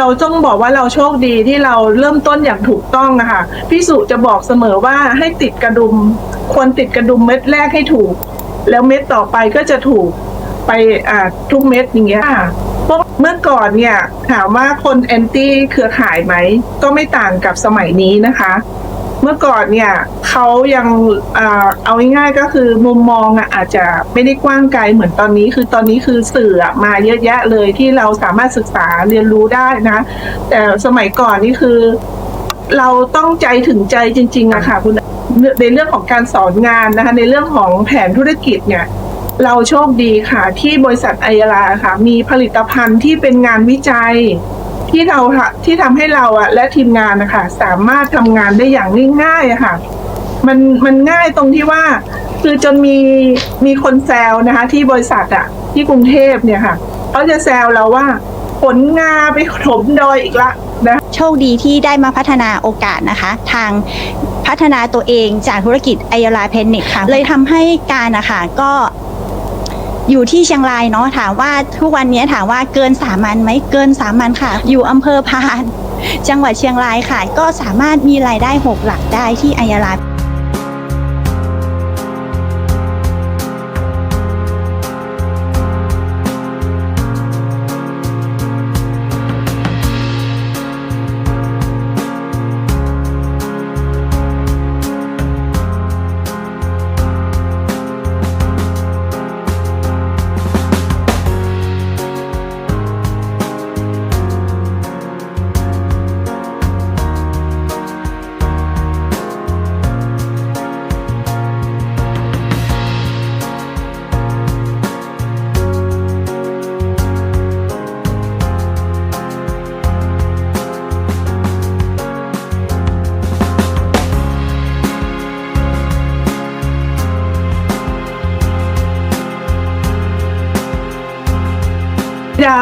เราต้องบอกว่าเราโชคดีที่เราเริ่มต้นอย่างถูกต้องนะคะพี่สุจะบอกเสมอว่าให้ติดกระดุมควรติดกระดุมเม็ดแรกให้ถูก แล้วเม็ดต่อไปก็จะถูกไปอ่าทุกเม็ดอย่างเงี้ยค่ะเพราะเมื่อก่อนเนี่ยถามว่าคนแอนตี้เครือข่ายไหม ก็ไม่ต่างกับสมัยนี้นะคะ เมื่อก่อนเนี่ยเขายังเอาง่ายๆก็คือมุมมองอะอาจจะไม่ได้กว้างไกลเหมือนตอนนี้ คือตอนนี้คือสื่อมาเยอะแยะเลยที่เราสามารถศึกษาเรียนรู้ได้นะ แต่สมัยก่อนนี่คือ เราต้องใจถึงใจจริงๆอะค่ะคุณในเรื่องของการสอนงานนะคะ ในเรื่องของแผนธุรกิจเนี่ยเราโชคดีค่ะ ที่บริษัทไอยาลาค่ะ มีผลิตภัณฑ์ที่เป็นงานวิจัย ที่เราที่ทำให้เราอะและทีมงานนะคะสามารถทำงานได้อย่างง่ายๆอะค่ะ มันมันง่ายตรงที่ว่า คือจนมีมีคนแซวนะคะ ที่บริษัทอะที่กรุงเทพเนี่ยค่ะเขาจะแซวเราว่าผลงาไปถมดอยอีกละนะโชคดีที่ได้มาพัฒนาโอกาสนะคะ ทางพัฒนาตัวเองจากธุรกิจไอยาลาเพนนิกค่ะ เลยทำให้การนะคะก็ อยู่ที่เชียงรายเนาะถามว่าทุกวันนี้ถามว่าเกินสามัญไหมเกินสามัญค่ะ อยู่อำเภอพาน จังหวัดเชียงรายค่ะ ก็สามารถมีรายได้หกหลักได้ที่อัยาลา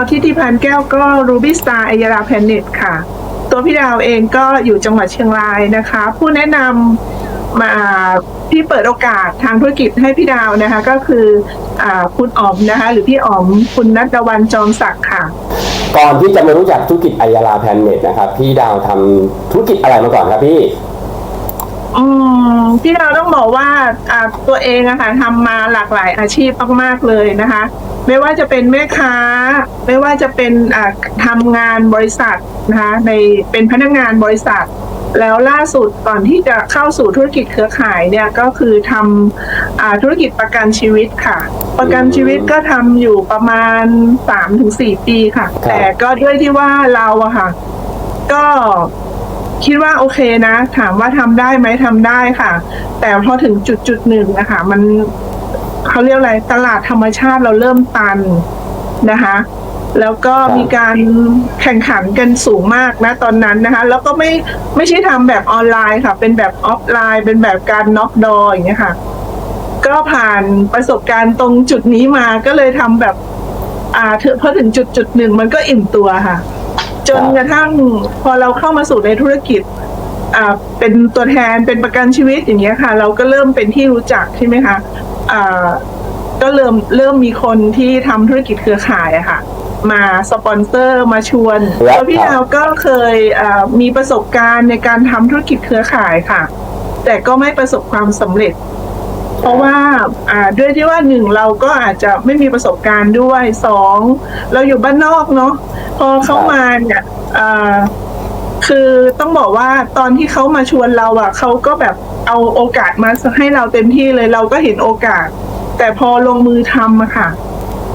ที่ที่พันแก้วก็รูบี้สตาร์อายาราแพนเน็ตค่ะ ตัวพี่ดาวเองก็อยู่จังหวัดเชียงรายนะคะ ผู้แนะนำมาที่เปิดโอกาสทางธุรกิจให้พี่ดาวนะคะ ก็คืออาคุณอ๋อมนะคะ หรือพี่อ๋อมคุณนัทวันจอมศักดิ์ค่ะ ก่อนที่จะมารู้จักธุรกิจไอยาลาแพนเน็ตนะครับพี่ดาวทำธุรกิจอะไรมาก่อนครับพี่อืมพี่ดาวต้องบอกว่าอ่าตัวเองอะค่ะทำมาหลากหลายอาชีพมากๆเลยนะคะ ไม่ว่าจะเป็นแม่ค้า ไม่ว่าจะเป็นอ่าทำงานบริษัทนะคะในเป็นพนักงานบริษัท แล้วล่าสุดก่อนที่จะเข้าสู่ธุรกิจเครือข่ายเนี่ยก็คือทำอ่าธุรกิจประกันชีวิตค่ะ ประกันชีวิตก็ทำอยู่ประมาณ 3-4 ปีค่ะครับแต่ก็ด้วยที่ว่าเราอะค่ะ ก็คิดว่าโอเคนะ ถามว่าทำได้ไหมทำได้ค่ะ แต่พอถึงจุดจุดหนึ่งนะคะมัน เขาเรียกอะไรตลาดธรรมชาติเราเริ่มตันนะคะ แล้วก็ครับมีการแข่งขันกันสูงมากนะตอนนั้นนะคะ แล้วก็ไม่ไม่ใช่ทำแบบออนไลน์ค่ะ เป็นแบบออฟไลน์ เป็นแบบการน็อกดออย่างเงี้ยค่ะ ก็ผ่านประสบการณ์ตรงจุดนี้มาก็เลยทำแบบ อ่าถึงพอถึงจุดจุดหนึ่งมันก็อิ่มตัวค่ะ จนกระทั่งพอเราเข้ามาสู่ในธุรกิจอ่าเป็นตัวแทนเป็นประกันชีวิตอย่างเงี้ยค่ะ เราก็เริ่มเป็นที่รู้จักใช่ไหมคะอ่า ก็เริ่มเริ่มมีคนที่ทำธุรกิจเครือข่ายอะค่ะ มาสปอนเซอร์มาชวนครับแล้วพี่ดาวก็เคยอ่ามีประสบการณ์ในการทำธุรกิจเครือข่ายค่ะ แต่ก็ไม่ประสบความสำเร็จ เพราะว่าอ่าด้วยที่ว่าหนึ่งเราก็อาจจะไม่มีประสบการณ์ด้วยสองเราอยู่บ้านนอกเนาะพอเข้ามาเนี่ยอ่าคือต้องบอกว่าตอนที่เขามาชวนเราอะเขาก็แบบ เอาโอกาสมาให้เราเต็มที่เลยเราก็เห็นโอกาส แต่พอลงมือทำอะค่ะ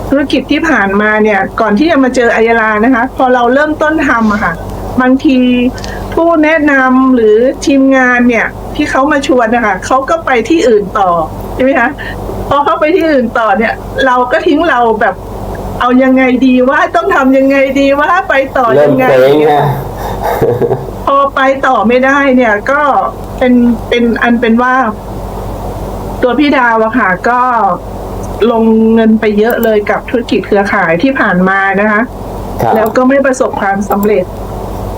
ธุรกิจที่ผ่านมาเนี่ย ก่อนที่จะมาเจออายาลานะคะ พอเราเริ่มต้นทำอะค่ะ บางทีผู้แนะนำหรือทีมงานเนี่ยที่เขามาชวนนะคะเขาก็ไปที่อื่นต่อใช่ไหมคะพอเขาไปที่อื่นต่อเนี่ย เราก็ทิ้งเราแบบเอายังไงดีว่าต้องทำยังไงดีว่าไปต่อยังไงเจ๊ง พอไปต่อไม่ได้เนี่ย ก็เป็นเป็นอันเป็นว่า ตัวพี่ดาวอะค่ะ ก็ลงเงินไปเยอะเลยกับธุรกิจเครือข่ายที่ผ่านมานะคะ ครับแล้วก็ไม่ประสบความสำเร็จ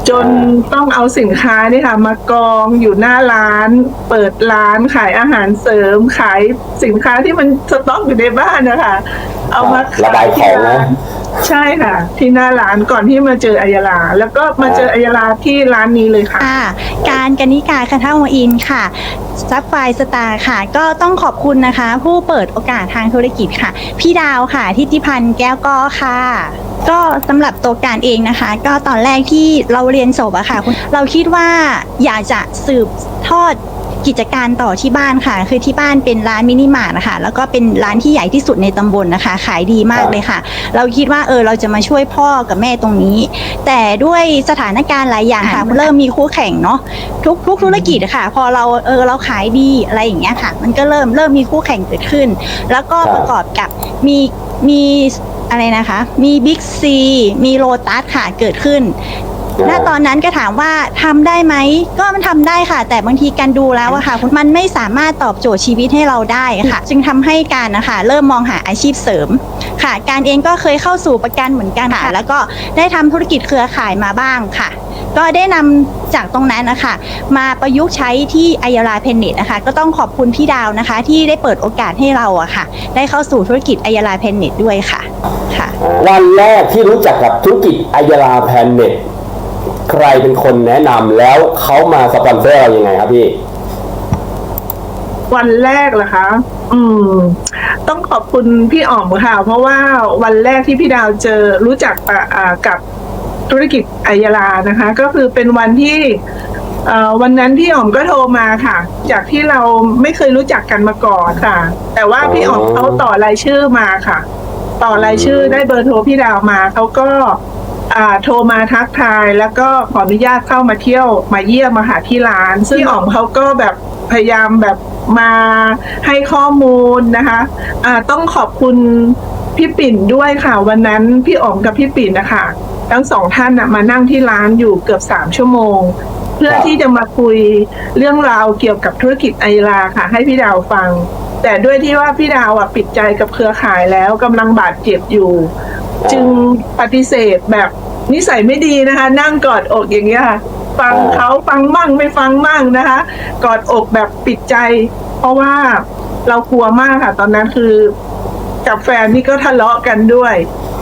จนอ่าต้องเอาสินค้านี่ค่ะมากองอยู่หน้าร้าน เปิดร้านขายอาหารเสริม ขายสินค้าที่มันสต็อกอยู่ในบ้านนะคะ เอามาระบายของนะใใช่ค่ะ ที่หน้าร้านก่อนที่มาเจออัยยาลา แล้วก็มาเจออัยยาลาที่ร้านนี้เลยค่ะ ค่ะ การกนิกาคันทาวอินค่ะซับไฟสตาร์ค่ะ ก็ต้องขอบคุณนะคะ ผู้เปิดโอกาสทางธุรกิจค่ะ พี่ดาวค่ะทิติพันธ์แก้วก้อค่ะ ก็สำหรับตัวการเองนะคะ ก็ตอนแรกที่เราเรียนจบอะค่ะคุณเราคิดว่าอยากจะสืบทอด กิจการต่อที่บ้านค่ะ คือที่บ้านเป็นร้านมินิมาร์ทนะคะแล้วก็เป็นร้านที่ใหญ่ที่สุดในตำบลนะคะ ขายดีมากเลยค่ะ เราคิดว่าเออเราจะมาช่วยพ่อกับแม่ตรงนี้ แต่ด้วยสถานการณ์หลายอย่างค่ะเริ่มมีคู่แข่งเนาะทุกทุกธุรกิจอะค่ะ พอเราเออเราขายดีอะไรอย่างเงี้ยค่ะ มันก็เริ่มเริ่มมีคู่แข่งเกิดขึ้น แล้วก็ครับประกอบกับมีมีอะไรนะคะ มีบิ๊กซีมีโลตัสค่ะเกิดขึ้น ณตอนนั้นก็ถามว่าทำได้ไหมก็มันทำได้ค่ะ แต่บางทีการดูแล้วอะค่ะ มันไม่สามารถตอบโจทย์ชีวิตให้เราได้ค่ะ จึงทำให้การนะคะเริ่มมองหาอาชีพเสริมค่ะ การเองก็เคยเข้าสู่ประกันเหมือนกันค่ะ แล้วก็ได้ทำธุรกิจเครือข่ายมาบ้างค่ะ ก็ได้นำจากตรงนั้นนะคะ มาประยุกต์ใช้ที่อัยราเพนเน็ตนะคะก็ต้องขอบคุณพี่ดาวนะคะ ที่ได้เปิดโอกาสให้เราอะค่ะ ได้เข้าสู่ธุรกิจอัยราเพนเน็ตด้วยค่ะค่ะ วันแรกที่รู้จักกับธุรกิจอัยราแพนเน็ตใค รเป็นคนแนะนำแล้วเขามาสปอนเซอร์เรายังไงครับพี่ วันแรกเหรอคะ อืม ต้องขอบคุณพี่อ๋อมค่ะ เพราะว่าวันแรกที่พี่ดาวเจอรู้จักอ่าอ่ากับธุรกิจอัยยาลานะคะ ก็คือเป็นวันที่เอ่อวันนั้นพี่อ๋อมก็โทรมาค่ะ จากที่เราไม่เคยรู้จักกันมาก่อนค่ะ แต่ว่าพี่อ๋อมเขาต่อรายชื่อมาค่ะ ต่อรายชื่อได้เบอร์โทรพี่ดาวมาเขาก็อ่า โทรมาทักทาย แล้วก็ขออนุญาตเข้ามาเที่ยวมาเยี่ยมมาหาที่ร้าน ซึ่งพี่อ๋อมเขาก็แบบพยายามแบบมาให้ข้อมูลนะคะอ่าต้องขอบคุณพี่ปิ่นด้วยค่ะ วันนั้นพี่อ๋อมกับพี่ปิ่นนะคะทั้งสองท่านนะมานั่งที่ร้านอยู่เกือบสามชั่วโมง เพื่อครับที่จะมาคุยเรื่องราวเกี่ยวกับธุรกิจไอราค่ะ ให้พี่ดาวฟัง แต่ด้วยที่ว่าพี่ดาวอะปิดใจกับเครือข่ายแล้วกำลังบาดเจ็บอยู่ จึงปฏิเสธแบบนิสัยไม่ดีนะคะ นั่งกอดอกอย่างเงี้ยค่ะฟังอ่าเขาฟังมั่งไม่ฟังมั่งนะคะ กอดอกแบบปิดใจ เพราะว่าเรากลัวมากค่ะ ตอนนั้นคือกับแฟนนี่ก็ทะเลาะกันด้วย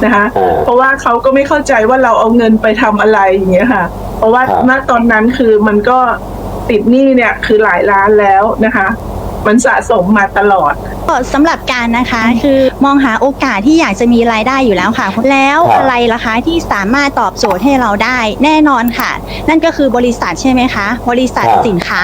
นะคะอ่าเพราะว่าเขาก็ไม่เข้าใจว่าเราเอาเงินไปทำอะไรอย่างเงี้ยค่ะ เพราะว่าครับณตอนนั้นคือมันก็ติดหนี้เนี่ยคือหลายล้านแล้วนะคะ มันสะสมมาตลอด ก็สำหรับการนะคะคือมองหาโอกาสที่อยากจะมีรายได้อยู่แล้วค่ะ แล้วครับ อะไรล่ะคะที่สามารถตอบโจทย์ให้เราได้แน่นอนค่ะ นั่นก็คือบริษัทใช่ไหมคะ บริษัทครับสินค้า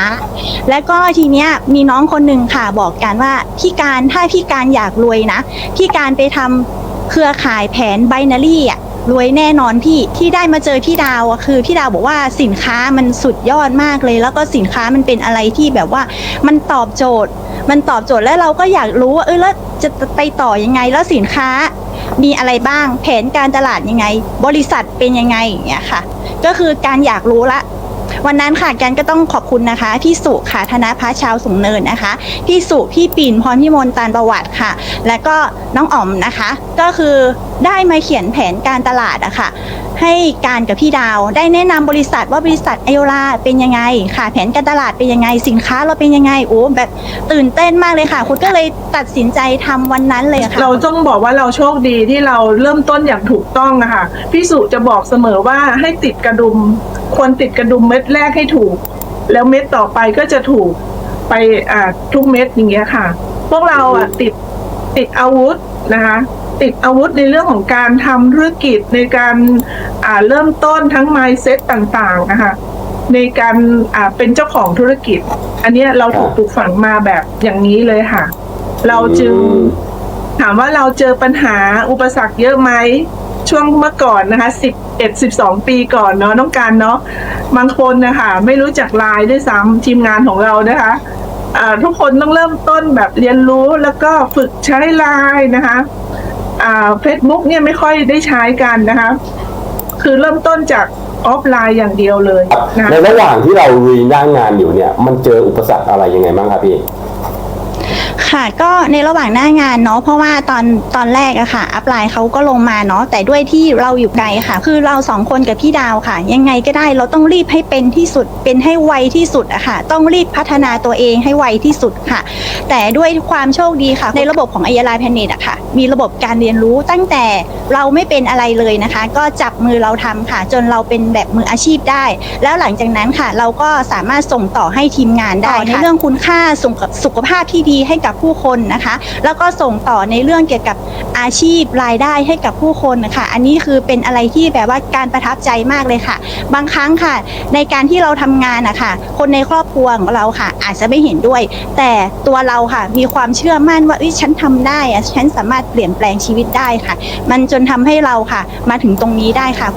แล้วก็ทีเนี้ยมีน้องคนหนึ่งค่ะบอกกันว่าพี่การถ้าพี่การอยากรวยนะพี่การไปทำเครือข่ายแผนไบนารีอะ รวยแน่นอนพี่ที่ได้มาเจอพี่ดาวอะคือพี่ดาวบอกว่าสินค้ามันสุดยอดมากเลย แล้วก็สินค้ามันเป็นอะไรที่แบบว่ามันตอบโจทย์ มันตอบโจทย์แล้วเราก็อยากรู้ว่าเออแล้วจะไปต่อยังไงแล้วสินค้ามีอะไรบ้างแผนการตลาดยังไง บริษัทเป็นยังไงอย่างเงี้ยค่ะ ก็คือการอยากรู้ละ วันนั้นค่ะกันก็ต้องขอบคุณนะคะ พี่สุค่ะธนพัชชาวสูงเนินนะคะ พี่สุพี่ปิ่นพรพิมลตาลประวัติค่ะ แล้วก็น้องอ๋อมนะคะ ก็คือได้มาเขียนแผนการตลาดอะค่ะให้การกับพี่ดาว ได้แนะนำบริษัทว่าบริษัทไอโอลาเป็นยังไงค่ะ แผนการตลาดเป็นยังไงสินค้าเราเป็นยังไงโอ้แบบตื่นเต้นมากเลยค่ะ คุณก็เลยตัดสินใจทำวันนั้นเลยค่ะ เราต้องบอกว่าเราโชคดีที่เราเริ่มต้นอย่างถูกต้องนะคะพี่สุจะบอกเสมอว่าให้ติดกระดุมควรติดกระดุมเม็ดแรกให้ถูก แล้วเม็ดต่อไปก็จะถูกไปอ่าทุกเม็ดอย่างเงี้ยค่ะ พวกเราอะติดติดอาวุธนะคะติดอาวุธในเรื่องของการทำธุรกิจในการอ่าเริ่มต้นทั้ง mindset ต่างๆนะคะในการอ่าเป็นเจ้าของธุรกิจ อันเนี้ยเราถูกครับปลูกฝังมาแบบอย่างนี้เลยค่ะ เราจึงอืมถามว่าเราเจอปัญหาอุปสรรคเยอะไหม ช่วงเมื่อก่อนนะคะสิบเอ็ดสิบสองปีก่อนเนาะน้องการเนาะบางคนนะคะไม่รู้จักไลน์ด้วยซ้ำทีมงานของเรานะคะทุกคนต้องเริ่มต้นแบบเรียนรู้แล้วก็ฝึกใช้ไลน์นะคะเฟซบุ๊กเนี่ยไม่ค่อยได้ใช้กันนะคะ คือเริ่มต้นจากออฟไลน์อย่างเดียวเลยนะในระหว่างที่เราลุยหน้างานอยู่เนี่ย มันเจออุปสรรคอะไรยังไงบ้างครับพี่ ค่ะก็ในระหว่างหน้างานเนาะเพราะว่าตอนตอนแรกอะค่ะ อัพไลน์เขาก็ลงมาเนาะแต่ด้วยที่เราอยู่ไกลค่ะ คือเราสองคนกับพี่ดาวค่ะ ยังไงก็ได้เราต้องรีบให้เป็นที่สุดเป็นให้ไวที่สุดอะค่ะ ต้องรีบพัฒนาตัวเองให้ไวที่สุดค่ะ แต่ด้วยความโชคดีค่ะ ในระบบของอ y ย l าแพนเนตอะค่ะ มีระบบการเรียนรู้ตั้งแต่เราไม่เป็นอะไรเลยนะคะ ก็จับมือเราทำค่ะ จนเราเป็นแบบมืออาชีพได้ แล้วหลังจากนั้นค่ะ เราก็สามารถส่งต่อให้ทีมงานได้ในเรื่องคุณค่าสุขสุขภาพที่ดีให้กับผู้คนนะคะ แล้วก็ส่งต่อในเรื่องเกี่ยวกับอาชีพรายได้ให้กับผู้คนนะคะอันนี้คือเป็นอะไรที่แบบว่าการประทับใจมากเลยค่ะ บางครั้งค่ะ ในการที่เราทำงานนะคะคนในครอบครัวของเราค่ะ อาจจะไม่เห็นด้วย แต่ตัวเราค่ะมีความเชื่อมั่นว่าเอ้ยฉันทำได้อะฉันสามารถเปลี่ยนแปลงชีวิตได้ค่ะ มันจนทำให้เราค่ะ มาถึงตรงนี้ได้ค่ะ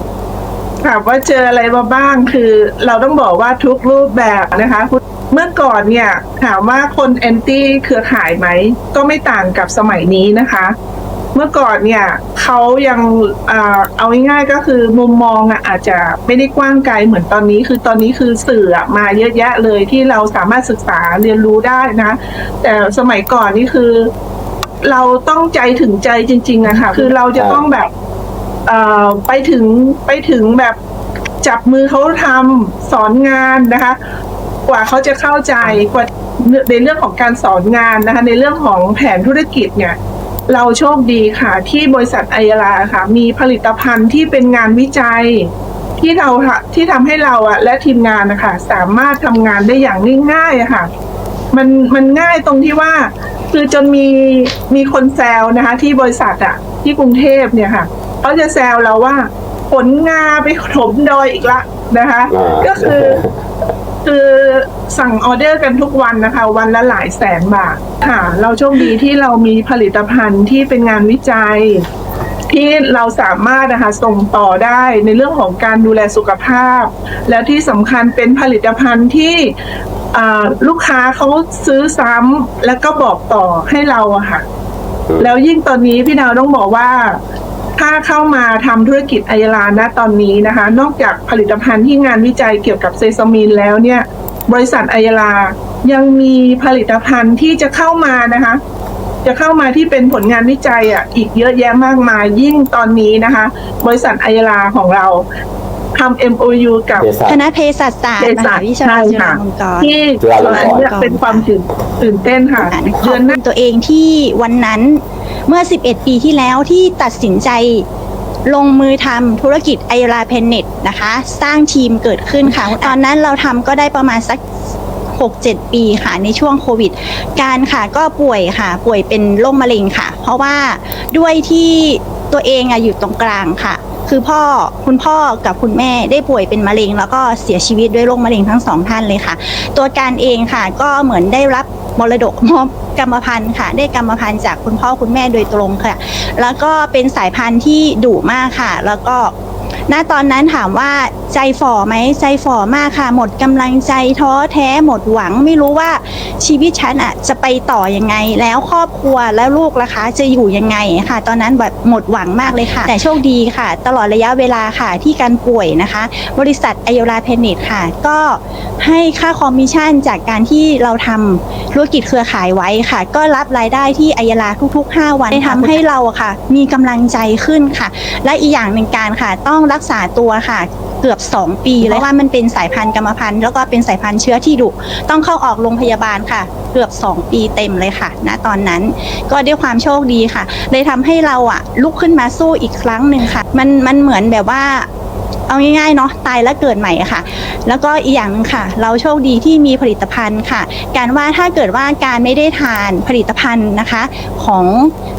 ถามว่าเจออะไรมาบ้างคือเราต้องบอกว่าทุกรูปแบบนะคะ เมื่อก่อนเนี่ยถามว่าคนแอนตี้เครือข่ายไหม ก็ไม่ต่างกับสมัยนี้นะคะ เมื่อก่อนเนี่ยเขายังเอาง่ายๆก็คือมุมมองอาจจะไม่ได้กว้างไกลเหมือนตอนนี้ คือตอนนี้คือสื่อมาเยอะแยะเลยที่เราสามารถศึกษาเรียนรู้ได้นะ แต่สมัยก่อนนี่คือ เราต้องใจถึงใจจริงๆนะคะคือเราจะต้องแบบไปถึงไปถึงแบบจับมือเขาทำสอนงานนะคะ กว่าเขาจะเข้าใจกว่าในเรื่องของการสอนงานนะคะในเรื่องของแผนธุรกิจเนี่ยเราโชคดีค่ะ ที่บริษัทไอยาค่ะ มีผลิตภัณฑ์ที่เป็นงานวิจัย ที่เราที่ทำให้เราอะและทีมงานนะคะสามารถทำงานได้อย่างง่ายๆค่ะ มันมันง่ายตรงที่ว่า คือจนมีมีคนแซวนะคะ ที่บริษัทอะที่กรุงเทพเนี่ยค่ะเขาจะแซวเราว่า ผลงาไปถมดอยอีกละนะคะ ก็คือ คือสั่งออเดอร์กันทุกวันนะคะ วันละหลายแสนบาทค่ะ เราโชคดีที่เรามีผลิตภัณฑ์ที่เป็นงานวิจัย ที่เราสามารถนะคะส่งต่อได้ในเรื่องของการดูแลสุขภาพ แล้วที่สำคัญเป็นผลิตภัณฑ์ที่ลูกค้าเขาซื้อซ้ำแล้วก็บอกต่อให้เราอะค่ะ แล้วยิ่งตอนนี้พี่ดาวต้องบอกว่า ถ้าเข้ามาทำธุรกิจไอยาลานะตอนนี้นะคะ นอกจากผลิตภัณฑ์ที่งานวิจัยเกี่ยวกับเซซามินแล้วเนี่ยบริษัทไอยาลายังมีผลิตภัณฑ์ที่จะเข้ามานะคะ จะเข้ามาที่เป็นผลงานวิจัยอะอีกเยอะแยะมากมายยิ่งตอนนี้นะคะ บริษัทไอยาลาของเรา ทำ MOU กับเภสัชคณะเภสัชศาสตร์มหาวิทยาลัยจุฬาลงกรณ์ ที่จุฬาลงกรณ์ อันเนี้ยเป็นความตื่นตื่นเต้นค่ะขเดืออบนหคุน้า ณตัวเองที่วันนั้นเมื่อ 11 ปีที่แล้วที่ตัดสินใจลงมือทำธุรกิจไอราเพนเน็ตนะคะ สร้างทีมเกิดขึ้นค่ะ ตอนนั้นเราทำก็ได้ประมาณสัก 6-7 ปีค่ะในช่วงโควิด การค่ะก็ป่วยค่ะ ป่วยเป็นโรคมะเร็งค่ะ เพราะว่าด้วยที่ตัวเองอะอยู่ตรงกลางค่ะ คือพ่อคุณพ่อกับคุณแม่ได้ป่วยเป็นมะเร็ง แล้วก็เสียชีวิตด้วยโรคมะเร็งทั้งสองท่านเลยค่ะ ตัวการเองค่ะก็เหมือนได้รับมรดกมอบกรรมพันธุ์ค่ะ ได้กรรมพันธุ์จากคุณพ่อคุณแม่โดยตรงค่ะ แล้วก็เป็นสายพันธุ์ที่ดุมากค่ะ แล้วก็ ณตอนนั้นถามว่าใจฝ่อไหมใจฝ่อมากค่ะ หมดกำลังใจท้อแท้หมดหวัง ไม่รู้ว่าชีวิตฉันอะจะไปต่อยังไง แล้วครอบครัวแล้วลูกล่ะคะ จะอยู่ยังไงค่ะ ตอนนั้นแบบหมดหวังมากเลยค่ะ แต่โชคดีค่ะ ตลอดระยะเวลาค่ะที่การป่วยนะคะ บริษัทไอโอลาเพนิตค่ะ ก็ให้ค่าคอมมิชชั่นจากการที่เราทำธุรกิจเครือข่ายไว้ค่ะ ก็รับรายได้ที่ไอโอลาทุกๆ 5 วันได้ทำให้เราค่ะ มีกำลังใจขึ้นค่ะ และอีกอย่างหนึ่งการค่ะต้องรักษาตัวค่ะเกือบ 2 ปีเลยว่ามันเป็นสายพันธุ์กรรมพันธุ์แล้วก็เป็นสายพันธุ์เชื้อที่ดุต้องเข้าออกโรงพยาบาลค่ะ เกือบ 2 ปีเต็มเลยค่ะ ณตอนนั้นก็ด้วยความโชคดีค่ะเลยทำให้เราอะลุกขึ้นมาสู้อีกครั้งหนึ่งค่ะ มันมันเหมือนแบบว่า เอาง่ายๆเนาะตายแล้วเกิดใหม่อะค่ะ แล้วก็อีกอย่างหนึงค่ะ เราโชคดีที่มีผลิตภัณฑ์ค่ะ การว่าถ้าเกิดว่าการไม่ได้ทานผลิตภัณฑ์นะคะ ของ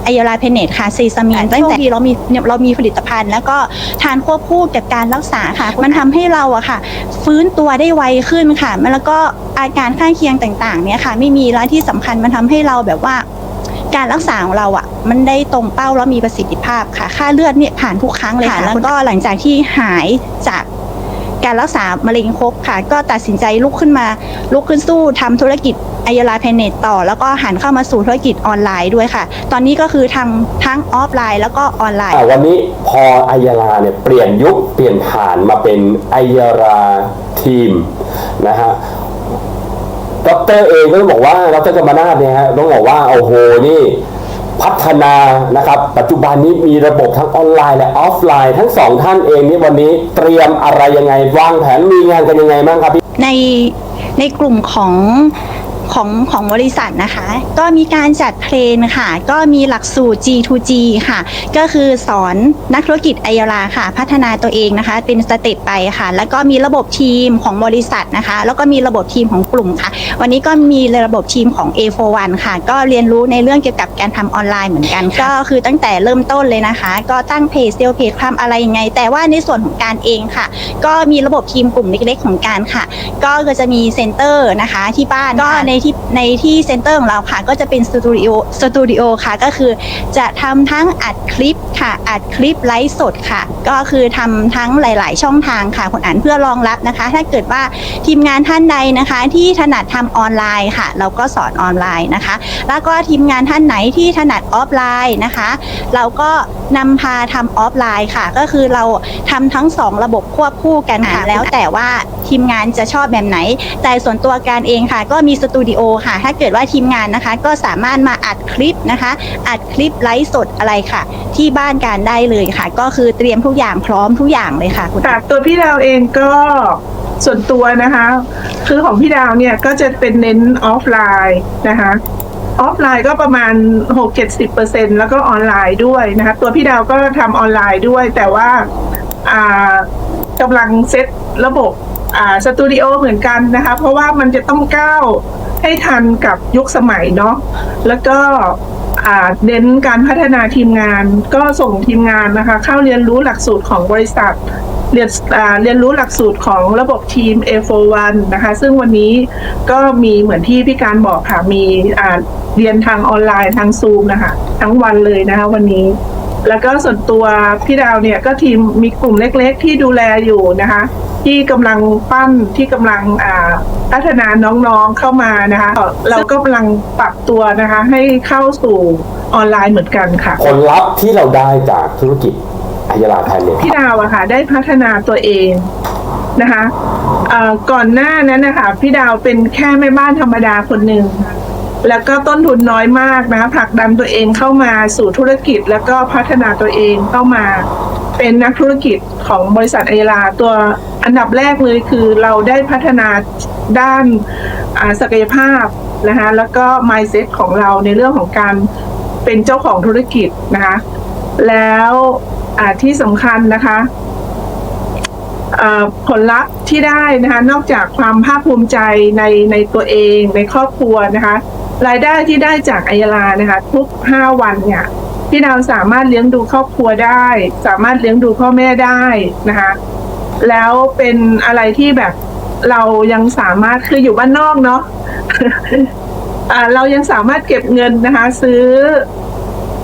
ไอโอลาเพเนตค่ะซีซามินตั้งแต่ที่เรามีเรามีผลิตภัณฑ์ แล้วก็ทานควบคู่กับการรักษาค่ะ มันทำให้เราอะค่ะ ฟื้นตัวได้ไวขึ้นค่ะแล้วก็อาการข้างเคียงต่างๆเนี่ยค่ะ ไม่มีแล้วที่สำคัญมันทำให้เราแบบว่า การรักษาของเราอะ มันได้ตรงเป้าแล้วมีประสิทธิภาพค่ะ ค่าเลือดเนี่ยผ่านทุกครั้งเลยค่ะ แล้วก็หลังจากที่หายจากการรักษามะเร็งครบค่ะ ก็ตัดสินใจลุกขึ้นมา ลุกขึ้นสู้ทำธุรกิจไอยาลาเพนเนตต่อ แล้วก็หันเข้ามาสู่ธุรกิจออนไลน์ด้วยค่ะ ตอนนี้ก็คือทำทั้งออฟไลน์แล้วก็ออนไลน์อะวันนี้พอไอยาลาเนี่ยเปลี่ยนยุคเปลี่ยนผ่านมาเป็นไอยาราทีมนะฮะ ดรเองก็ต้องบอกว่าดรกรรมนาศเนี่ยฮะต้องบอกว่าโอ้โหนี่พัฒนานะครับ ปัจจุบันนี้มีระบบทั้งออนไลน์และออฟไลน์ ทั้งสองท่านเองนี่วันนี้เตรียมอะไรยังไงวางแผนมีงานกันยังไงบ้างครับพี่ในในกลุ่มของ ของของบริษัทนะคะ ก็มีการจัดเทรนค่ะ ก็มีหลักสูตร G2G ค่ะ ก็คือสอนนักธุรกิจไอยาลาค่ะ พัฒนาตัวเองนะคะ เป็นสเต็ปไปค่ะ แล้วก็มีระบบทีมของบริษัทนะคะ แล้วก็มีระบบทีมของกลุ่มค่ะ วันนี้ก็มีระบบทีมของ A41 ค่ะ ก็เรียนรู้ในเรื่องเกี่ยวกับการทำออนไลน์เหมือนกันค่ะก็คือตั้งแต่เริ่มต้นเลยนะคะ ก็ตั้งเพจเซลเพจทำอะไรยังไง แต่ว่าในส่วนของการเองค่ะ ก็มีระบบทีมกลุ่มเล็กๆของการค่ะ ก็จะมีเซ็นเตอร์นะคะที่บ้านก็ในที่ในที่เซ็นเตอร์ของเราค่ะ ก็จะเป็นสตูดิโอสตูดิโอค่ะก็คือจะทำทั้งอัดคลิปค่ะ อัดคลิปไลฟ์สดค่ะ ก็คือทำทั้งหลาย ๆ ช่องทางค่ะคุณอันเพื่อรองรับนะคะ ถ้าเกิดว่าทีมงานท่านใดนะคะ ที่ถนัดทำออนไลน์ค่ะ เราก็สอนออนไลน์นะคะ แล้วก็ทีมงานท่านไหนที่ถนัดออฟไลน์นะคะ เราก็นำพาทำออฟไลน์ค่ะ ก็คือเราทำทั้งสองระบบควบคู่กันค่ะแล้วแต่ว่าทีมงานจะชอบแบบไหน แต่ส่วนตัวการเองค่ะ ก็มีสตูดิโอค่ะ ถ้าเกิดว่าทีมงานนะคะ ก็สามารถมาอัดคลิปนะคะ อัดคลิปไลฟ์สดอะไรค่ะ ที่บ้านการได้เลยค่ะ ก็คือเตรียมทุกอย่างพร้อมทุกอย่างเลยค่ะคุณค่ะตัวพี่ดาวเองก็ส่วนตัวนะคะ คือของพี่ดาวเนี่ยก็จะเป็นเน้นออฟไลน์นะคะออฟไลน์ก็ประมาณ 6-70%แล้วก็ออนไลน์ด้วยนะคะตัวพี่ดาวก็ทำออนไลน์ด้วย แต่ว่าอ่ากำลังเซตระบบอ่าสตูดิโอเหมือนกันนะคะ เพราะว่ามันจะต้องก้าว ให้ทันกับยุคสมัยเนาะแล้วก็เน้นการพัฒนาทีมงานก็ส่งทีมงานนะคะ เข้าเรียนรู้หลักสูตรของบริษัท เรียนเรียนรู้หลักสูตรของระบบทีม A41 นะคะ ซึ่งวันนี้ก็มีเหมือนที่พี่การบอกค่ะ มีเรียนทางออนไลน์ทางซูมนะคะ ทั้งวันเลยนะคะวันนี้ แล้วก็ส่วนตัวพี่ดาวเนี่ยก็ทีมมีกลุ่มเล็กๆ ที่ดูแลอยู่นะคะ ที่กำลังปั้นที่กำลังอ่าพัฒนาน้องๆเข้ามานะคะ เราก็กำลังปรับตัวนะคะให้เข้าสู่ออนไลน์เหมือนกันค่ะ ผลลัพธ์ที่เราได้จากธุรกิจอายาลาแพนเนี่ยพี่ดาวอะค่ะได้พัฒนาตัวเองนะคะเอ่อก่อนหน้านั้นนะคะพี่ดาวเป็นแค่แม่บ้านธรรมดาคนหนึ่งแล้วก็ต้นทุนน้อยมากนะคะผลักดันตัวเองเข้ามาสู่ธุรกิจ แล้วก็พัฒนาตัวเองเข้ามาเป็นนักธุรกิจของบริษัทไอลาตัว อันดับแรกเลยคือเราได้พัฒนาด้านศักยภาพนะคะแล้วก็ mindset ของเราในเรื่องของการเป็นเจ้าของธุรกิจนะคะแล้วที่สำคัญนะคะผลลัพธ์ที่ได้นะคะนอกจากความภาคภูมิใจในในตัวเองในครอบครัวนะคะรายได้ที่ได้จากอัยลานะคะทุกห้าวันเนี่ยพี่ดาวสามารถเลี้ยงดูครอบครัวได้ สามารถเลี้ยงดูพ่อแม่ได้นะคะ แล้วเป็นอะไรที่แบบเรายังสามารถคืออยู่บ้านนอกเนาะเรายังสามารถเก็บเงินนะคะ ซื้อ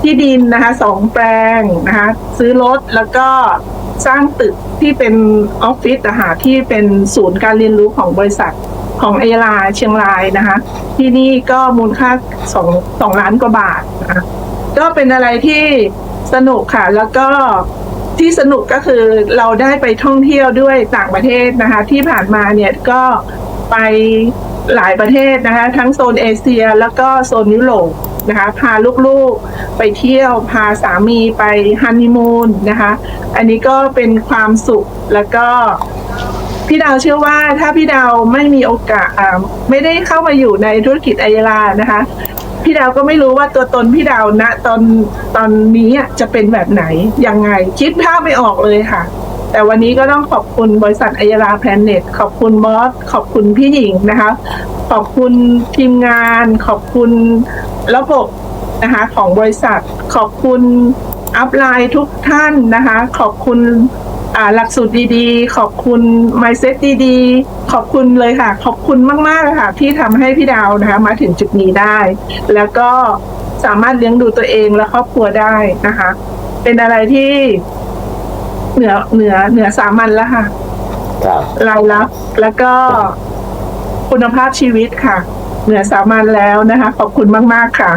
ที่ดินนะคะสองแปลงนะคะ ซื้อรถแล้วก็สร้างตึกที่เป็นออฟฟิศนะคะที่เป็นศูนย์การเรียนรู้ของบริษัทของเอลาเชียงรายนะคะ ที่นี่ก็มูลค่าสองสองล้านกว่าบาทนะคะก็เป็นอะไรที่สนุกค่ะ แล้วก็ ที่สนุกก็คือเราได้ไปท่องเที่ยวด้วยต่างประเทศนะคะ ที่ผ่านมาเนี่ยก็ไปหลายประเทศนะคะ ทั้งโซนเอเชียแล้วก็โซนยุโรปนะคะ พาลูกๆไปเที่ยว พาสามีไปฮันนีมูนนะคะ อันนี้ก็เป็นความสุขแล้วก็พี่ดาวเชื่อว่าถ้าพี่ดาวไม่มีโอกาสไม่ได้เข้ามาอยู่ในธุรกิจไอยาลานะคะ พี่ดาวก็ไม่รู้ว่าตัวตนพี่ดาวณตอนตอนนี้จะเป็นแบบไหนยังไง คิดภาพไม่ออกเลยค่ะ แต่วันนี้ก็ต้องขอบคุณบริษัทไอยาลาแพลเน็ตขอบคุณบอสขอบคุณพี่หญิงนะคะ ขอบคุณทีมงาน ขอบคุณระบบนะคะของบริษัท ขอบคุณอัพไลน์ทุกท่านนะคะ ขอบคุณหลักสูตรดีๆ ขอบคุณ mindset ดีๆ ขอบคุณเลยค่ะ ขอบคุณมากๆเลยค่ะ ที่ทำให้พี่ดาวนะคะ มาถึงจุดนี้ได้ แล้วก็สามารถเลี้ยงดูตัวเองและครอบครัวได้นะคะ เป็นอะไรที่เหนือเหนือเหนือสามัญแล้วค่ะครับรายรับแล้วก็คุณภาพชีวิตค่ะ เหนือสามัญแล้วนะคะ ขอบคุณมาก ๆ ค่ะ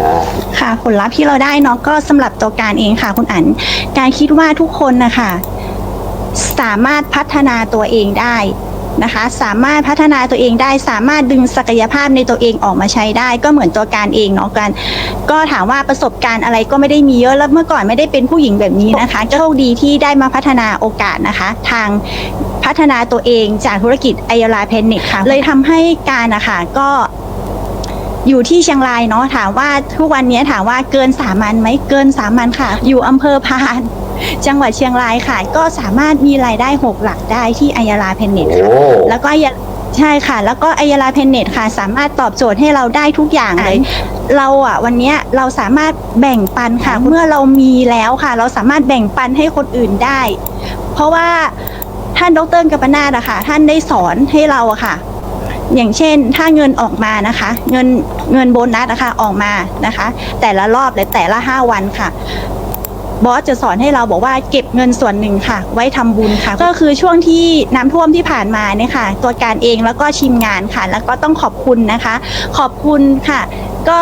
อ่าค่ะผลลัพธ์ที่เราได้เนาะก็สำหรับตัวการเองค่ะ คุณอันการคิดว่าทุกคนนะคะ สามารถพัฒนาตัวเองได้นะคะ สามารถพัฒนาตัวเองได้ สามารถดึงศักยภาพในตัวเองออกมาใช้ได้ ก็เหมือนตัวการเองเนาะกัน ก็ถามว่าประสบการณ์อะไรก็ไม่ได้มีเยอะแล้วเมื่อก่อนไม่ได้เป็นผู้หญิงแบบนี้นะคะก็โชคดีที่ได้มาพัฒนาโอกาสนะคะ ทางพัฒนาตัวเองจากธุรกิจไอยาลาเพนนิกค่ะ เลยทำให้การนะคะก็อยู่ที่เชียงรายเนาะถามว่าทุกวันนี้ถามว่าเกินสามัญไหมเกินสามัญค่ะ อยู่อำเภอพาน จังหวัดเชียงรายค่ะ ก็สามารถมีรายได้หกหลักได้ที่อัยาลาเพนเน็ตค่ะโอ้แล้วก็อย่าใช่ค่ะ แล้วก็อัยาลาเพนเน็ตค่ะ สามารถตอบโจทย์ให้เราได้ทุกอย่างเลยเราอะวันเนี้ยเราสามารถแบ่งปันค่ะ เมื่อเรามีแล้วค่ะ เราสามารถแบ่งปันให้คนอื่นได้ เพราะว่าท่านดรกัปปนาดอะค่ะ ท่านได้สอนให้เราอะค่ะ อย่างเช่นถ้าเงินออกมานะคะ เงินเงินโบนัสนะคะออกมานะคะ แต่ละรอบและแต่ละห้าวันค่ะ บอสจะสอนให้เราบอกว่าเก็บเงินส่วนหนึ่งค่ะ ไว้ทำบุญค่ะ ก็คือช่วงที่น้ำท่วมที่ผ่านมาเนี่ยค่ะ ตัวการเองแล้วก็ชิมงานค่ะ แล้วก็ต้องขอบคุณนะคะ ขอบคุณค่ะ ก็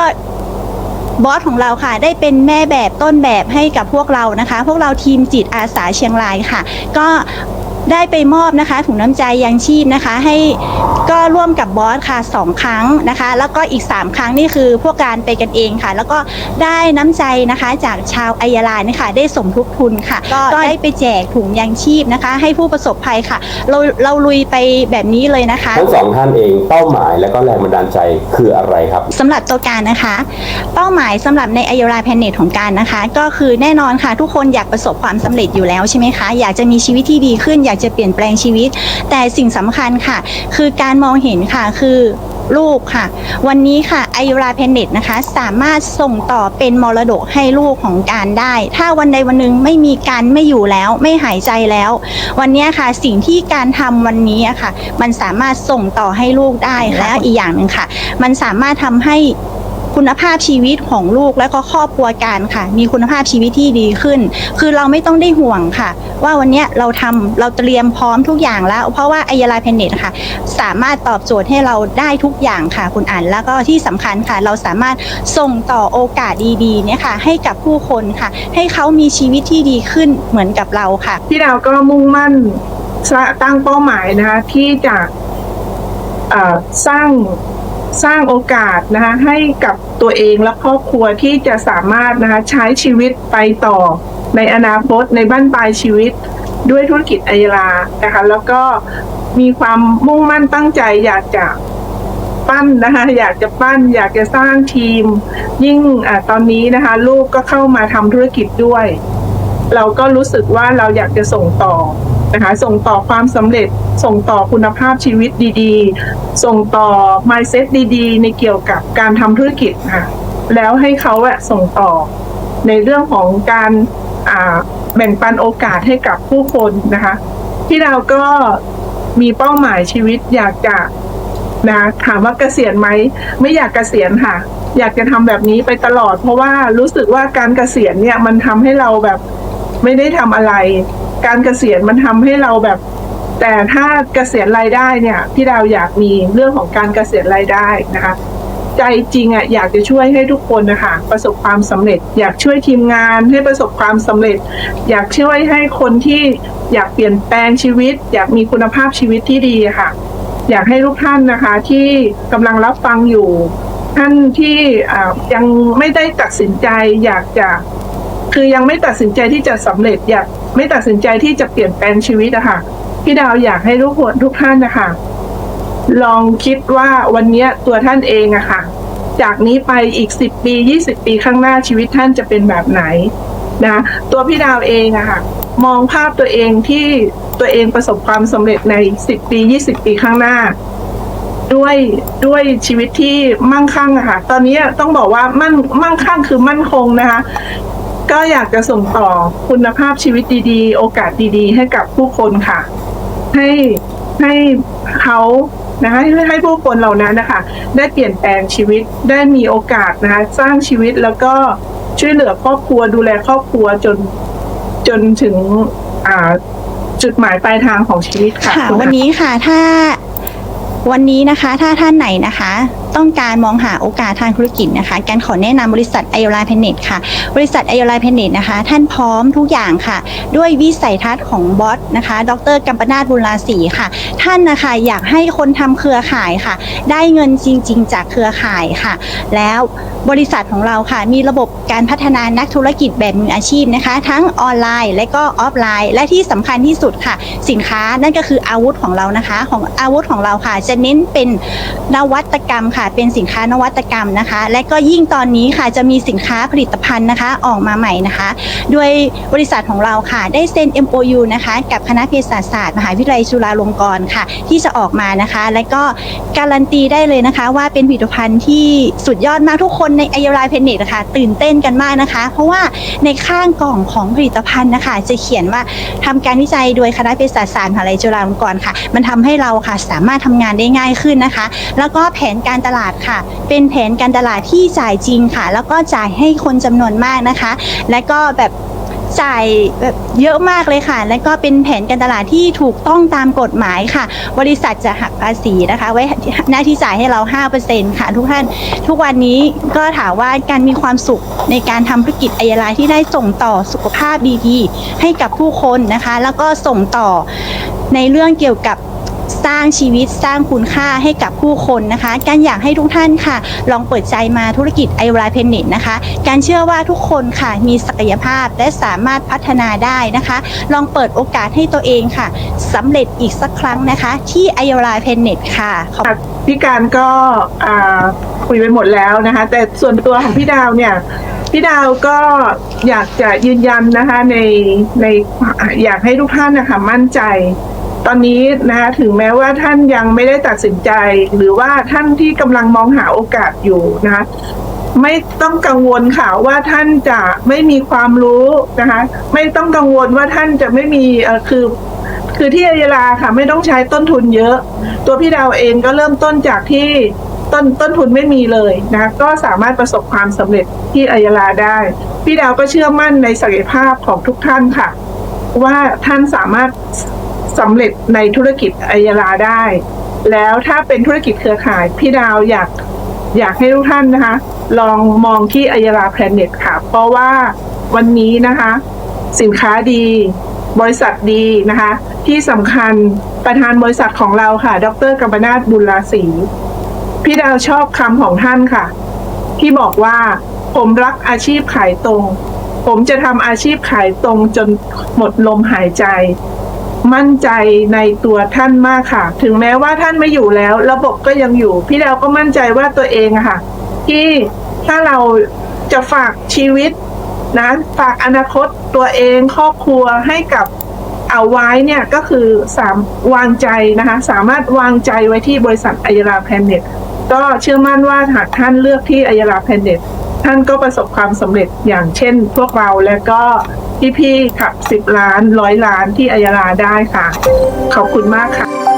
บอสของเราค่ะ ได้เป็นแม่แบบต้นแบบให้กับพวกเรานะคะ พวกเราทีมจิตอาสาเชียงรายค่ะ ก็ ได้ไปมอบนะคะ ถุงน้ำใจยังชีพนะคะ ให้ก็ร่วมกับบอสค่ะสองครั้งนะคะ แล้วก็อีก 3 ครั้งนี่คือพวกการไปกันเองค่ะ แล้วก็ได้น้ำใจนะคะจากชาวอัยยาลาเนี่ยค่ะได้สมทบทุนค่ะ ก็ได้ไปแจกถุงยังชีพนะคะ ให้ผู้ประสบภัยค่ะ เราเราลุยไปแบบนี้เลยนะคะ ทั้งสองท่านเองเป้าหมายและก็แรงบันดาลใจคืออะไรครับสำหรับตัวการนะคะ เป้าหมายสำหรับในอ y ย r าแพนเนตของการนะคะ ก็คือแน่นอนค่ะ ทุกคนอยากประสบความสำเร็จอยู่แล้วใช่ไหมคะอยากจะมีชีวิตที่ดีขึ้นอยากจะเปลี่ยนแปลงชีวิต แต่สิ่งสำคัญค่ะ คือการมองเห็นค่ะคือลูกค่ะ วันนี้ค่ะอ y ย r าแพนเนตนะคะสามารถส่งต่อเป็นมรดกให้ลูกของการได้ ถ้าวันใดวันหนึ่งไม่มีการไม่อยู่แล้วไม่หายใจแล้ว วันนี้ค่ะสิ่งที่การทำวันนี้อะค่ะ มันสามารถส่งต่อให้ลูกได้แล้วอีกอย่างหนึ่งค่ะ มันสามารถทำให้ คุณภาพชีวิตของลูกและก็ครอบครัวการค่ะ มีคุณภาพชีวิตที่ดีขึ้น คือเราไม่ต้องได้ห่วงค่ะ ว่าวันนี้เราทำเราเตรียมพร้อมทุกอย่างแล้ว เพราะว่าไอยาลาเพนเนตค่ะ สามารถตอบโจทย์ให้เราได้ทุกอย่างค่ะ คุณอ่านแล้วก็ที่สำคัญค่ะ เราสามารถส่งต่อโอกาสดีๆเนี่ยค่ะ ให้กับผู้คนค่ะ ให้เขามีชีวิตที่ดีขึ้นเหมือนกับเราค่ะ พี่ดาวก็มุ่งมั่นตั้งเป้าหมายนะคะที่จะสร้าง สร้างโอกาสนะคะให้กับตัวเองและครอบครัวที่จะสามารถนะคะใช้ชีวิตไปต่อ ในอนาคตในบ้านปลายชีวิตด้วยธุรกิจไอยลานะคะแล้วก็มีความมุ่งมั่นตั้งใจอยากจะปั้นนะคะอยากจะปั้น อยากจะสร้างทีม ยิ่งอตอนนี้นะคะ ลูกก็เข้ามาทำธุรกิจด้วย เราก็รู้สึกว่าเราอยากจะส่งต่อ นะคะ ส่งต่อความสำเร็จ ส่งต่อคุณภาพชีวิตดีๆ ส่งต่อ mindset ดีๆ ในเกี่ยวกับการทำธุรกิจค่ะแล้วให้เขาอะส่งต่อในเรื่องของการแบ่งปันโอกาสให้กับผู้คนนะคะ ที่เราก็มีเป้าหมายชีวิตอยากจะนะถามว่าเกษียณไหมไม่อยากเกษียณค่ะ อยากจะทำแบบนี้ไปตลอด เพราะว่ารู้สึกว่าการเกษียณเนี่ยมันทำให้เราแบบไม่ได้ทำอะไร การเกษียณมันทำให้เราแบบ แต่ถ้าเกษียณรายได้เนี่ยพี่ดาวอยากมีเรื่องของการเกษียณรายได้นะคะ ใจจริงอะอยากจะช่วยให้ทุกคนนะคะประสบความสำเร็จ อยากช่วยทีมงานให้ประสบความสำเร็จ อยากช่วยให้คนที่อยากเปลี่ยนแปลงชีวิต อยากมีคุณภาพชีวิตที่ดีค่ะ อยากให้ทุกท่านนะคะที่กำลังรับฟังอยู่ท่านที่อ่ายังไม่ได้ตัดสินใจอยากจะ คือยังไม่ตัดสินใจที่จะสำเร็จอยากไม่ตัดสินใจที่จะเปลี่ยนแปลงชีวิตอะค่ะพี่ดาวอยากให้ทุกคนทุกท่านนะคะลองคิดว่าวันนี้ตัวท่านเองอะค่ะ จากนี้ไปอีกสิบปียี่สิบปีข้างหน้าชีวิตท่านจะเป็นแบบไหนนะตัวพี่ดาวเองอะค่ะ มองภาพตัวเองที่ตัวเองประสบความสำเร็จในสิบปียี่สิบปีข้างหน้า ด้วยด้วยชีวิตที่มั่งคั่งอะค่ะ ตอนนี้ต้องบอกว่ามั่นมั่งคั่งคือมั่นคงนะคะ ก็อยากจะส่งต่อคุณภาพชีวิตดีๆ โอกาสดีๆ ให้กับผู้คนค่ะ ให้ให้เขานะคะให้ให้ผู้คนเหล่านั้นนะคะ ได้เปลี่ยนแปลงชีวิตได้มีโอกาสนะคะ สร้างชีวิตแล้วก็ช่วยเหลือครอบครัวดูแลครอบครัวจนจนถึงอ่าจุดหมายปลายทางของชีวิตค่ะ ค่ะคุณวันนี้ค่ะถ้าวันนี้นะคะ ถ้าท่านไหนนะคะ ต้องการมองหาโอกาสทางธุรกิจนะคะการขอแนะนำบริษัทไอโอไลเพนเน็ตค่ะ บริษัทไอโอไลเพนเน็ตนะคะ ท่านพร้อมทุกอย่างค่ะ ด้วยวิสัยทัศน์ของบอสนะคะ ดรกัมปนาทบุญราศีค่ะ ท่านนะคะอยากให้คนทำเครือข่ายค่ะ ได้เงินจริง ๆ จากเครือข่ายค่ะ แล้วบริษัทของเราค่ะ มีระบบการพัฒนานักธุรกิจแบบมืออาชีพนะคะ ทั้งออนไลน์และก็ออฟไลน์ และที่สำคัญที่สุดค่ะ สินค้านั่นก็คืออาวุธของเรานะคะ ของอาวุธของเราค่ะ จะเน้นเป็นนวัตกรรมค่ะเป็นสินค้านวัตกรรมนะคะ และก็ยิ่งตอนนี้ค่ะจะมีสินค้าผลิตภัณฑ์นะคะออกมาใหม่นะคะ โดยบริษัทของเราค่ะได้เซ็น MOU นะคะ กับคณะเภสัชศาสตร์มหาวิทยาลัยจุฬาลงกรณ์ค่ะ ที่จะออกมานะคะ และก็การันตีได้เลยนะคะ ว่าเป็นผลิตภัณฑ์ที่สุดยอดมากทุกคนในอ y ย l ลเพนเนตค่ะตื่นเต้นกันมากนะคะ เพราะว่าในข้างกล่องของผลิตภัณฑ์นะคะ จะเขียนว่าทำการวิจัยโดยคณะเภสัชศาสตร์มหาวิทยาลัยจุฬาลงกรณ์ค่ะ มันทำให้เราค่ะสามารถทำงานได้ง่ายขึ้นนะคะ แล้วก็แผนการตลาดค่ะ เป็นแผนการตลาดที่จ่ายจริงค่ะ แล้วก็จ่ายให้คนจำนวนมากนะคะ และก็แบบจ่ายแบบเยอะมากเลยค่ะ และก็เป็นแผนการตลาดที่ถูกต้องตามกฎหมายค่ะ บริษัทจะหักภาษีนะคะ ไว้หน้าที่จ่ายให้เรา 5%ค่ะทุกท่าน ทุกวันนี้ก็ถามว่าการมีความสุขในการทำธุรกิจอายาลาที่ได้ส่งต่อสุขภาพดีๆ ให้กับผู้คนนะคะ แล้วก็ส่งต่อในเรื่องเกี่ยวกับ สร้างชีวิตสร้างคุณค่าให้กับผู้คนนะคะการอยากให้ทุกท่านค่ะ ลองเปิดใจมาธุรกิจไอวราเพนเน็ตนะคะ การเชื่อว่าทุกคนค่ะมีศักยภาพและสามารถพัฒนาได้นะคะ ลองเปิดโอกาสให้ตัวเองค่ะสำเร็จอีกสักครั้งนะคะ ที่ไอวราเพนเน็ตค่ะขอบพี่การก็คุยไปหมดแล้วนะคะ แต่ส่วนตัวของพี่ดาวเนี่ยพี่ดาวก็อยากจะยืนยันนะคะในในอยากให้ทุกท่านนะคะมั่นใจ ตอนนี้นะคะถึงแม้ว่าท่านยังไม่ได้ตัดสินใจ หรือว่าท่านที่กำลังมองหาโอกาสอยู่นะคะไม่ต้องกังวลค่ะว่าท่านจะไม่มีความรู้นะคะไม่ต้องกังวลว่าท่านจะไม่มีคือคือที่อายลาค่ะ ไม่ต้องใช้ต้นทุนเยอะ ตัวพี่ดาวเองก็เริ่มต้นจากที่ต้นต้นทุนไม่มีเลยนะก็สามารถประสบความสำเร็จที่อายลาได้ พี่ดาวก็เชื่อมั่นในศักยภาพของทุกท่านค่ะ ว่าท่านสามารถ สำเร็จในธุรกิจอายาลาได้ แล้วถ้าเป็นธุรกิจเครือข่าย พี่ดาวอยากอยากให้ทุกท่านนะคะ ลองมองที่อายาลาแพลเน็ตค่ะ เพราะว่าวันนี้นะคะ สินค้าดีบริษัทดีนะคะ ที่สำคัญประธานบริษัทของเราค่ะ ดรกัมปนาทบุญราศีพี่ดาวชอบคำของท่านค่ะ ที่บอกว่าผมรักอาชีพขายตรง ผมจะทำอาชีพขายตรงจนหมดลมหายใจ มั่นใจในตัวท่านมากค่ะ ถึงแม้ว่าท่านไม่อยู่แล้ว ระบบก็ยังอยู่ พี่ดาวก็มั่นใจว่าตัวเองอะค่ะ ที่ถ้าเราจะฝากชีวิตนะฝากอนาคตตัวเองครอบครัวให้กับเอาไว้เนี่ยก็คือสามวางใจนะคะ สามารถวางใจไว้ที่บริษัทอายาลาแพนเน็ตก็เชื่อมั่นว่าหากท่านเลือกที่อายาลาแพนเน็ต ท่านก็ประสบความสำเร็จอย่างเช่น พวกเราและก็พี่ๆขับสิบล้านร้อยล้านที่อายาลาได้ค่ะ ขอบคุณมากค่ะ